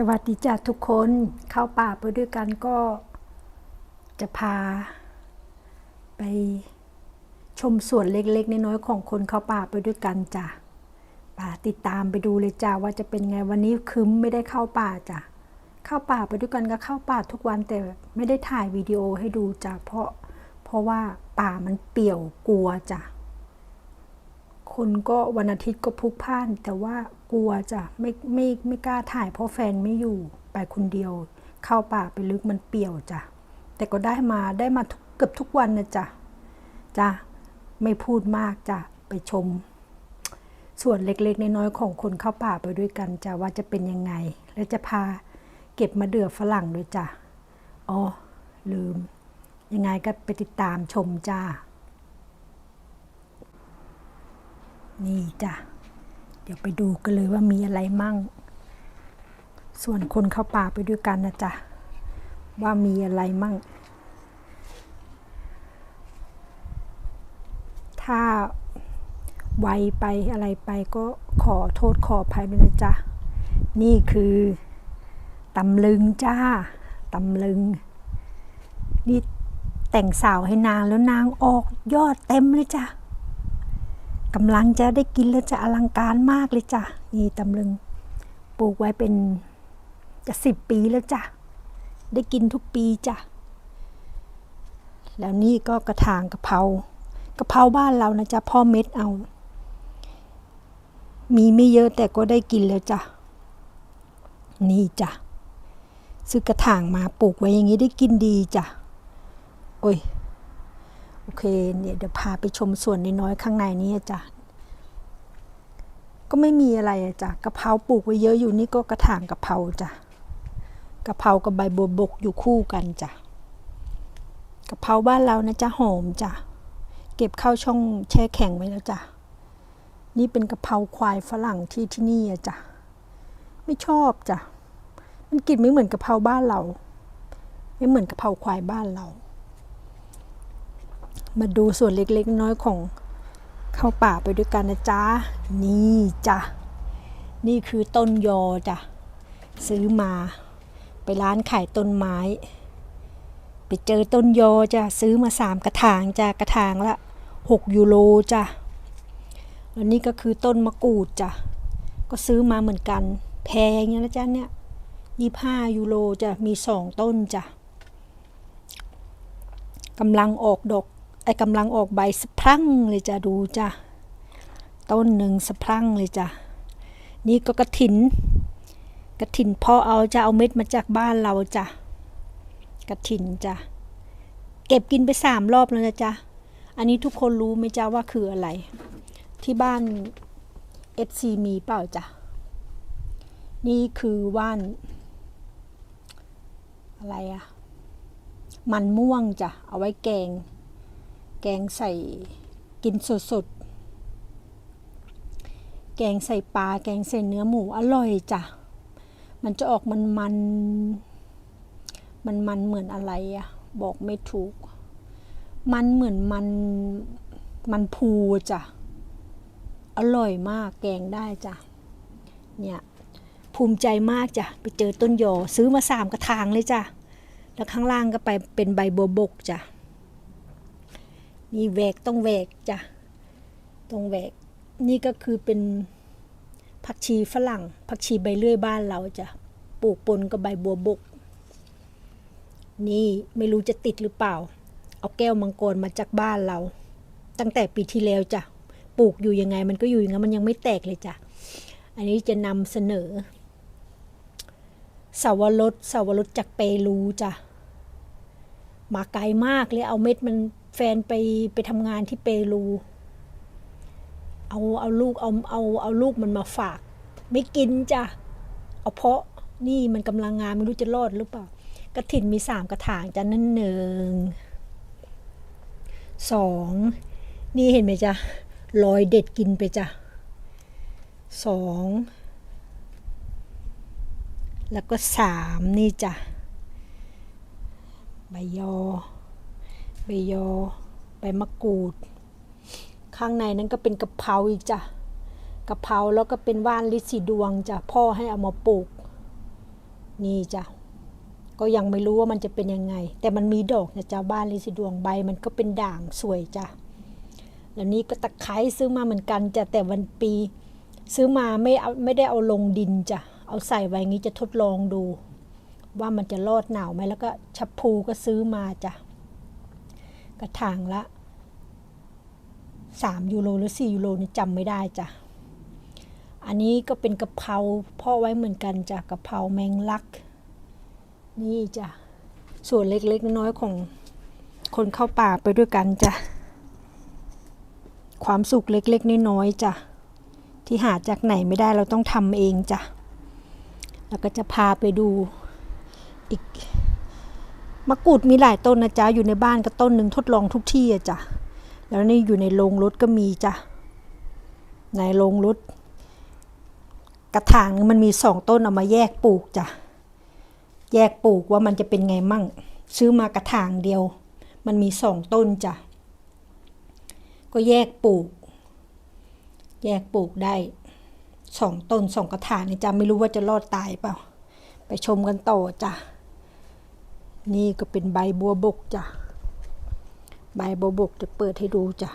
สวัสดีจ้าทุกคนเข้าป่าไปด้วยกันก็จะพา ไปชมสวนเล็กๆ น้อยๆของคนเข้าป่าไปด้วยกันจ้ะป่าติดตามไปดูเลยจ้าว่าจะเป็นไงวันนี้คืมไม่ได้เข้าป่าจ้ะเข้าป่าไปด้วยกันก็เข้าป่าทุกวันแต่ไม่ได้ถ่ายวิดีโอให้ดูจ้ะเพราะเพราะว่าป่ามันเปี่ยวกลัวจ้ะ คนก็วันอาทิตย์ก็พุกพ่าน แต่ว่ากลัวจะไม่ไม่ไม่กล้าถ่ายเพราะแฟนไม่อยู่ไปคนเดียว เข้าป่าไปลึกมันเปี่ยวจ้ะแต่ก็ได้มาได้มาเกือบทุกวันนะจ้ะจ้ะไม่พูดมากจ้ะไปชม ส่วนเล็กๆน้อยๆของคนเข้าป่าไปด้วยกันจ้ะว่าจะเป็นยังไง แล้วจะพาเก็บมาเดือฝรั่งด้วยจ้ะอ๋อลืม ยังไงก็ไปติดตามชมจ้า นี่จ้ะ เดี๋ยวไปดูกันเลยว่ามีอะไรมั่ง ส่วนคนเข้าป่าไปด้วยกันนะจ๊ะ ว่ามีอะไรมั่ง ถ้าไวไปอะไรไปก็ขอโทษขออภัยด้วยนะจ๊ะ นี่คือตำลึงจ้าตำลึง นี่แต่งสาวให้นางแล้วนางออกยอดเต็มเลยจ้ะ กำลังจะได้กินแล้วจะอลังการมากเลยจ้ะนี่ตำลึงปลูกไว้เป็นจะสิบปีแล้วจ้ะได้กินทุกปีจ้ะแล้วนี่ก็กระถางกะเพรากะเพราบ้านเรานะจ๊ะพ่อเม็ดเอา มีไม่เยอะแต่ก็ได้กินแล้วจ้ะนี่จ้ะซื้อกระถางมาปลูกไว้อย่างนี้ได้กินดีจ้ะโอ้ย โอเคเนี่ยเดี๋ยวพาไปชมส่วนน้อยๆข้างในนี้จ้ะก็ไม่มีอะไรจ้ะกะเพราปลูกไว้เยอะอยู่นี่ก็กระถางกะเพราจ้ะกะเพรากับใบบัวบกอยู่คู่กันจ้ะกะเพราบ้านเรานะจ๊ะหอมจ้ะเก็บเข้าช่องแช่แข็งไว้แล้วจ้ะนี่เป็นกะเพราควายฝรั่งที่ที่นี่อะจ้ะไม่ชอบจ้ะมันกลิ่นไม่เหมือนกะเพราบ้านเรา ไม่เหมือนกะเพราควายบ้านเรา มาดูส่วนเล็กๆน้อยของเข้าป่าไปด้วยกันนะจ๊ะ นี่จ้ะ นี่คือต้นยอจ้ะ ซื้อมา ไปร้านขายต้นไม้ ไปเจอต้นยอจ้ะ ซื้อมาสามกระถางจ้ะ กระถางละหกยูโรจ้ะแล้วนี่ก็คือต้นมะกรูดจ้ะ ก็ซื้อมาเหมือนกัน แพงอย่างนี้นะจ๊ะเนี่ยยี่ห้ายูโรจ้ะ มีสองต้นจ้ะกำลังออกดอก ไอ้กำลังออกใบสะพรั่งเลยจ้ะดูจ้ะต้นหนึ่งสะพรั่งเลยจ้ะนี่ก็กระถิน กระถินพอเอาจะเอาเม็ดมาจากบ้านเราจ้ะกระถินจ้ะเก็บกินไปสามรอบแล้วนะจ้ะอันนี้ทุกคนรู้ไหมจ้ะว่าคืออะไร ที่บ้านเอฟซีมีเปล่าจ้ะนี่คือว่าน อะไรอะมันม่วงจ้ะเอาไว้แกง แกงใส่กินสดๆ แกงใส่ปลา แกงใส่เนื้อหมูอร่อยจ้ะ มันจะออกมันมันมันมันเหมือนอะไรอะบอกไม่ถูก มันเหมือนมันมันพูจ้ะ อร่อยมากแกงได้จ้ะ เนี่ยภูมิใจมากจ้ะ ไปเจอต้นยอซื้อมาสามกระถางเลยจ้ะ แล้วข้างล่างก็ไปเป็นใบบัวบกจ้ะ นี่แหวกต้องแหวกจ้ะต้องแหวก นี่ก็คือเป็นผักชีฝรั่ง ผักชีใบเลื่อยบ้านเราจ้ะปลูกปนกับใบบัวบก นี่ไม่รู้จะติดหรือเปล่า เอาแก้วมังกรมาจากบ้านเรา ตั้งแต่ปีที่แล้วจ้ะปลูกอยู่ยังไง มันก็อยู่อย่างนั้นมันยังไม่แตกเลยจ้ะอันนี้จะนำเสนอสาวรสสาวรสจากเปรูจ้ะมาไกลมากเลยเอาเม็ดมัน แฟนไปไปทำงานที่เปรู เอาเอาลูกเอาเอาเอาลูกมันมาฝาก ไม่กินจ้ะ เอาเพาะนี่มันกำลังงานไม่รู้จะรอดหรือเปล่ากระถินมีสามกระถางจ้ะนั่นหนึ่งสองนี่เห็นไหมจ๊ะลอยเด็ดกินไปจ้ะสองแล้วก็สามนี่จ้ะใบยอ ใบยอ ใบมะกรูด ข้างในนั้นก็เป็นกะเพราอีกจ้ะกะเพราแล้วก็เป็นว่านลิสีดวงจ้ะพ่อให้เอามาปลูก นี่จ้ะก็ยังไม่รู้ว่ามันจะเป็นยังไง แต่มันมีดอกนะจ๊ะบ้านลิซิดวงใบมันก็เป็นด่างสวยจ้ะแล้วนี่ก็ตะไคร้ซื้อมาเหมือนกันจ้ะแต่วันปี ซื้อมาไม่เอาไม่ได้เอาลงดินจ้ะเอาใส่ไว้งี้จะทดลองดู ว่ามันจะรอดหนาวไหมแล้วก็ชับพูก็ซื้อมาจ้ะ กระถางละสามยูโรหรือสี่ยูโรนี่จำไม่ได้จ้ะ อันนี้ก็เป็นกะเพราพ่อไว้เหมือนกันจ้ะกะเพราแมงลัก นี่จ้ะ ส่วนเล็กๆน้อยๆของคนเข้าป่าไปด้วยกันจ้ะ ความสุขเล็กๆน้อยๆจ้ะ ที่หาจากไหนไม่ได้เราต้องทำเองจ้ะ แล้วก็จะพาไปดูอีก มะกรูดมีหลายต้นนะจ๊ะ อยู่ในบ้านก็ต้นหนึ่งทดลองทุกที่อะจ้ะ แล้วนี่อยู่ในโรงรถก็มีจ้ะ ในโรงรถกระถางมันมีสองต้นเอามาแยกปลูกจ้ะ แยกปลูกว่ามันจะเป็นไงมั่ง ซื้อมากระถางเดียว มันมีสองต้นจ้ะ ก็แยกปลูก แยกปลูกได้สองต้นสองกระถางนี่จ้ะไม่รู้ว่าจะรอดตายเปล่า ไปชมกันต่อจ้ะ นี่ก็เป็นใบบัวบกจ้ะ ใบบัวบกจะเปิดให้ดูจ้ะ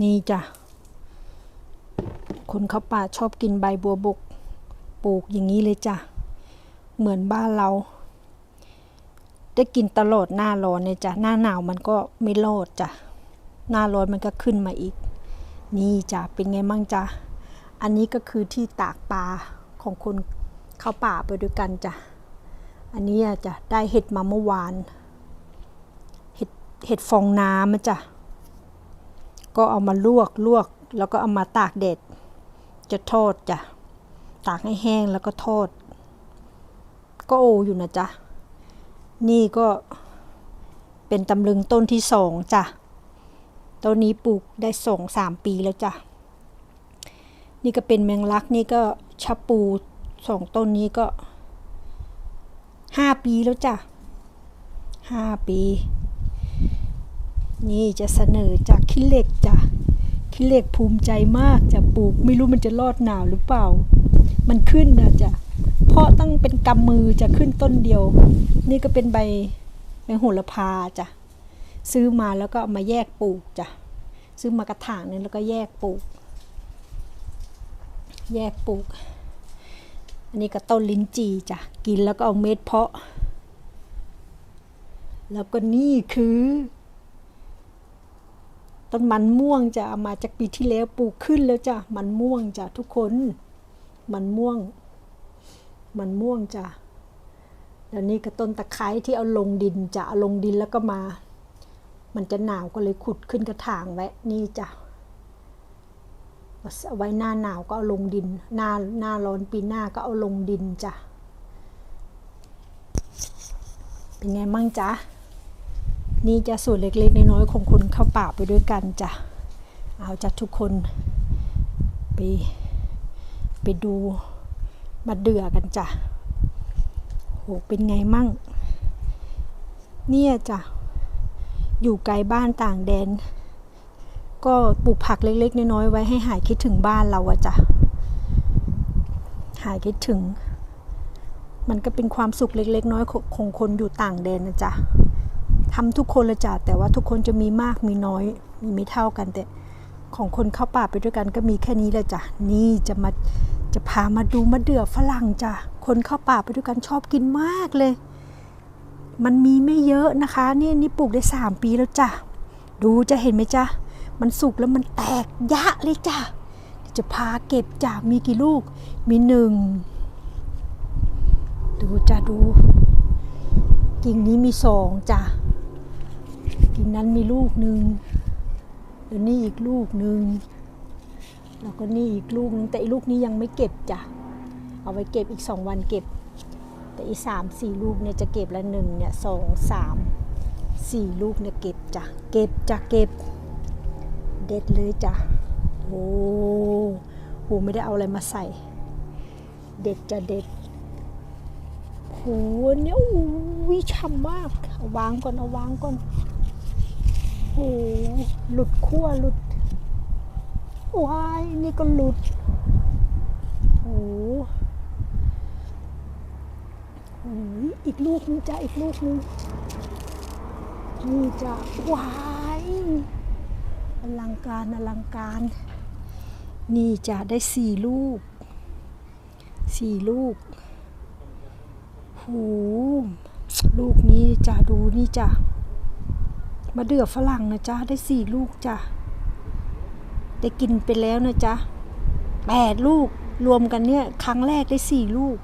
นี่จ้ะ คนเขาป่าชอบกินใบบัวบก ปลูกอย่างนี้เลยจ้ะ เหมือนบ้านเรา ได้กินตลอดหน้าร้อนเนี่ยจ้ะ หน้าหนาวมันก็ไม่รอดจ้ะ หน้าร้อนมันก็ขึ้นมาอีก นี่จ้ะ เป็นไงมั่งจ้ะ อันนี้ก็คือที่ตากปลาของคนเข้าป่าไปด้วยกันจ้ะ อันนี้จะได้เห็ดมาเมื่อวาน เห็ดเห็ดฟองน้ำจ้ะ ก็เอามาลวกลวกแล้วก็เอามาตากแดดจะทอดจ้ะ ตากให้แห้งแล้วก็ทอด ก็โออยู่นะจ๊ะ นี่ก็เป็นตำลึงต้นที่สองจ้ะ ต้นนี้ปลูกได้สองสามปีแล้วจ้ะ นี่ก็เป็นแมงลักนี่ก็ชะปูสองต้นนี้ก็ห้าปีแล้วจ้ะห้าปี นี่จะเสนอจากขี้เหล็กจ้ะขี้เหล็กภูมิใจมากจะปลูกไม่รู้มันจะรอดหนาวหรือเปล่า มันขึ้นนะจ้ะเพราะตั้งเป็นกำมือจะขึ้นต้นเดียว นี่ก็เป็นใบใบโหระพาจ้ะซื้อมาแล้วก็มาแยกปลูกจ้ะซื้อมากระถางนึงแล้วก็แยกปลูก แยกปลูก อันนี้ก็ต้นลิ้นจี่จ้ะ กินแล้วก็เอาเม็ดเพาะ แล้วก็นี่คือต้นมันม่วงจะเอามาจากปีที่แล้วปลูกขึ้นแล้วจ้ะมันม่วงจ้ะทุกคน มันม่วง มันม่วงจ้ะแล้วนี่ก็ต้นตะไคร้ที่เอาลงดินจะเอาลงดินแล้วก็มา มันจะหนาวก็เลยขุดขึ้นกระถางไว้นี่จ้ะ เอาไว้หน้าหนาวก็เอาลงดิน หน้าหน้าร้อนปีหน้าก็เอาลงดินจ้ะ เป็นไงมั่งจ๊ะ นี่จะส่วนเล็กๆน้อยๆของคนเข้าป่าไปด้วยกันจ้ะ เอาจัดทุกคนไปไปดูมาเดือกันจ้ะโหเป็นไงมั่ง เนี่ยจ้ะ อยู่ไกลบ้านต่างแดน ก็ปลูกผักเล็ก ๆ น้อยๆไว้ให้หายคิดถึงบ้านเราอะจ้ะหายคิดถึง มันก็เป็นความสุขเล็ก ๆ น้อยของคนอยู่ต่างแดนนะจ๊ะทำทุกคนลยจ้ะแต่ว่าทุกคนจะมีมากมีน้อย มีไม่เท่ากันแต่ของคนเข้าป่าไปด้วยกันก็มีแค่นี้แหละจ้ะนี่จะมาจะพามาดูมะเดื่อฝรั่งจ้ะคนเข้าป่าไปด้วยกันชอบกินมากเลย มันมีไม่เยอะนะคะ นี่นี่ปลูกได้สามปีแล้วจ้ะดูจะเห็นไหมจ้ะ มันสุกแล้วมันแตกยะเลยจ้ะจะพาเก็บจ้ะมีกี่ลูก มีหนึ่ง ดูจ้ะดูกิ่งนี้มีสองจ้ะกิ่งนั้นมีลูกหนึ่งแล้วนี่อีกลูกหนึ่งแล้วก็นี่อีกลูกนึงแต่อีกลูกนี้ยังไม่เก็บจ้ะเอาไว้เก็บอีกสองวันเก็บ แต่อีสามสี่ลูกเนี่ยจะเก็บละหนึ่งเนี่ยสองสามสี่ลูกเนี่ยเก็บจ้ะเก็บจ้ะเก็บ เด็ดเลยจ้ะ โอ้โหไม่ได้เอาอะไรมาใส่ เด็ดจะเด็ดโหเนี่ยวิช่ำมาก เอาวางก่อน เอาวางก่อน โอ้หลุดขั้วหลุดว้ายนี่ก็หลุดโอ้โหโอ้ยอีกลูกนึงจ้ะ อีกลูกนึงนี่จ้ะว้าย อลังการอลังการ นี่จะได้สี่ลูกสี่ลูกโหลูกนี้จะดูนี่จ้ะมะเดือฝรั่งนะจ้ะได้สี่ลูกจ้ะ ได้กินไปแล้วนะจ๊ะแปดลูกรวมกันเนี่ย ครั้งแรกได้สี่ลูก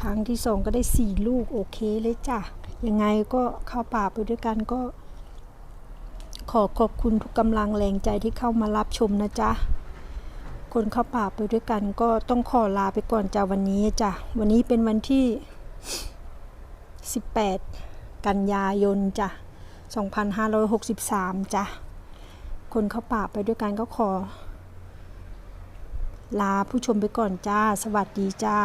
ครั้งที่สองก็ได้สี่ลูก โอเคเลยจ้ะ ยังไงก็เข้าป่าไปด้วยกันก็ ขอขอบคุณทุกกำลังแรงใจที่เข้ามารับชมนะจ๊ะ คนเข้าป่าไปด้วยกันก็ต้องขอลาไปก่อนจ้ะวันนี้จ้ะ วันนี้เป็นวันที่ 18 กันยายนจ้ะ 2563 จ้ะ คนเข้าป่าไปด้วยกันก็ขอ ลาผู้ชมไปก่อนจ้า สวัสดีจ้า